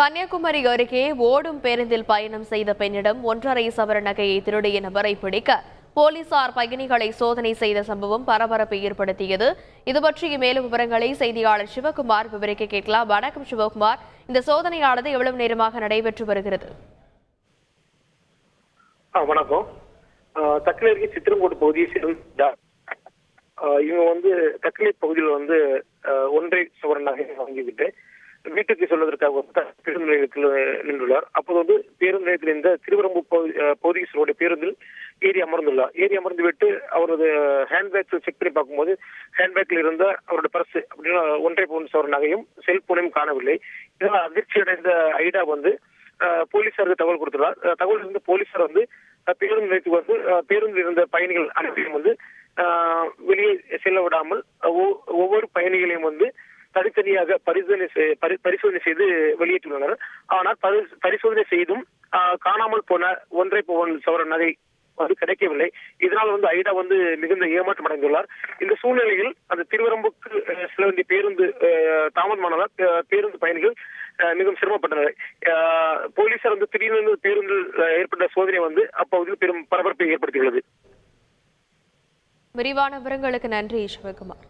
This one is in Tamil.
கன்னியாகுமரி அருகே ஓடும் பேருந்தில் பயணம் செய்த பெண்ணிடம் ஒன்றரை சவர நகையை திருடிய நபரை பிடிக்க போலீசார் பயணிகளை சோதனை செய்த சம்பவம் பரபரப்பை ஏற்படுத்தியது. இது பற்றிய மேலும் விவரங்களை செய்தியாளர் சிவகுமார் விவரிக்க கேட்கலாம். வணக்கம் சிவகுமார். இந்த சோதனையானது எவ்வளவு நேரமாக நடைபெற்று வருகிறது? வணக்கம். தக்கலை சித்திரங்கோடு பகுதியை சேர்ந்த இவங்க வந்து தக்கலை பகுதியில் வந்து ஒன்றை சவரன் நகை வாங்கிவிட்டு வீட்டுக்கு செல்வதற்காக வந்து பேருந்து நிலையத்தில் நின்றுள்ளார். அப்போது வந்து பேருந்து நிலையத்தில் இந்த திருவரம்பு பகுதி பேருந்தில் ஏறி அமர்ந்துள்ளார். ஏறி அமர்ந்து விட்டு அவரது ஹேண்ட்பேக் செக் பண்ணி பார்க்கும்போது ஹேண்ட்பேக்கில் இருந்த அவருடைய பர்ஸ் அப்படின்னா ஒன்றை பவுன் அவர் நகையும் செல்போனையும் காணவில்லை. இதனால் அதிர்ச்சி அடைந்த ஐடா வந்து போலீசாருக்கு தகவல் கொடுத்துள்ளார். தகவல் இருந்து போலீசார் வந்து பேருந்து நிலையத்துக்கு வந்து பேருந்து பேருந்தில் இருந்த பயணிகள் அனைத்தையும் வந்து வெளியே செல்ல விடாமல் ஒவ்வொரு பயணிகளையும் வந்து தனித்தனியாக பரிசோதனை பரி- பரிசோதனை செய்து வெளியேற்றியுள்ளனர். ஆனால் பரிசோதனை செய்தும் காணாமல் போன ஒன்றை போவன் சவர நகை வந்து கிடைக்கவில்லை. இதனால் வந்து ஐடா வந்து மிகுந்த ஏமாற்றம் அடைந்துள்ளார். இந்த சூழ்நிலையில் அந்த திருவரம்புக்கு செல்ல வேண்டிய பேருந்து தாமதமானதால் பேருந்து பயணிகள் மிகவும் சிரமப்பட்டனர். போலீசார் வந்து திடீர்னு பேருந்தில் ஏற்பட்ட சோதனை வந்து அப்பகுதியில் பெரும் பரபரப்பை ஏற்படுத்தியுள்ளது. விரிவான விவரங்களுக்கு நன்றி சிவகுமார்